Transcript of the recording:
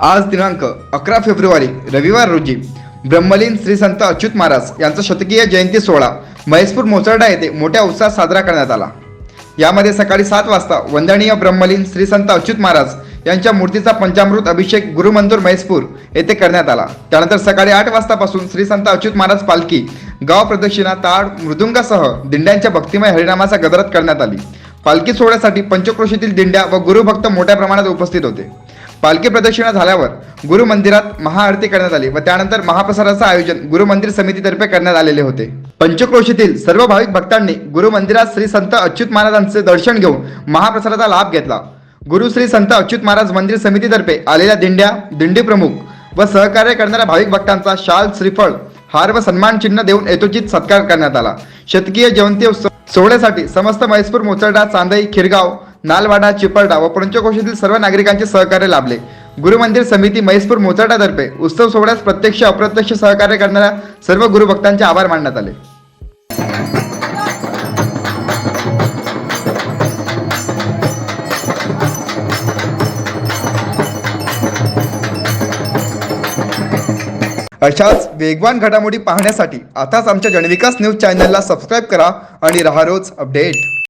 आज दिनांक अकरा फेब्रुवारी रविवार रोजी ब्रह्मलीन श्री संत अच्युत महाराज यांचा शतकीय जयंती सोहळा महेशपूर मोचर्डा येथे मोठ्या उत्साहात साजरा करण्यात आला. यामध्ये सकाळी सात वाजता वंदनीय ब्रह्मलीन श्री संत अच्युत महाराज यांच्या मूर्तीचा पंचामृत अभिषेक गुरुमंदूर महेशपूर येथे करण्यात आला. त्यानंतर सकाळी आठ वाजतापासून श्री संत अच्युत महाराज पालखी गाव प्रदक्षिणा ताळ मृदुंगासह दिंड्यांच्या भक्तिमय हरिनामाचा गजरात करण्यात आली. पालखी सोहळ्यासाठी पंचक्रोशीतील दिंड्या व गुरुभक्त मोठ्या प्रमाणात उपस्थित होते. पालखी प्रदक्षिणा झाल्यावर गुरुमंदिरात महाआरती करण्यात आली व त्यानंतर महाप्रसादाचं आयोजन गुरुमंदिर समितीतर्फे करण्यात आलेले होते. पंचक्रोशीतील सर्व भाविक भक्तांनी गुरुमंदिरात श्री संत अच्युत महाराजांचे दर्शन घेऊन महाप्रसादाचा लाभ घेतला. गुरु श्री संत अच्युत महाराज मंदिर समितीतर्फे आलेल्या दिंड्या दिंडी प्रमुख व सहकार्य करणाऱ्या भाविक भक्तांचा शाल श्रीफळ हार व सन्मान चिन्ह देऊन यथोचित सत्कार करण्यात आला. शतकीय जयंती उत्सव सोहळ्यासाठी समस्त म्हैसपूर मोचरडा चांदई खिरगाव नालवाडा चिपळडा व पंचकोशीतील सर्व नागरिकांचे सहकार्य लाभले. गुरुमंदिर समिती म्हैसपूर मोचाटातर्फे उत्सव सोहळ्यास प्रत्यक्ष अप्रत्यक्ष सहकार्य करणाऱ्या सर्व गुरुभक्तांचे आभार मानण्यात आले. अशाच वेगवान घडामोडी पाहण्यासाठी आताच आमच्या जनविकास न्यूज चॅनलला सबस्क्राईब करा आणि रहा रोज अपडेट.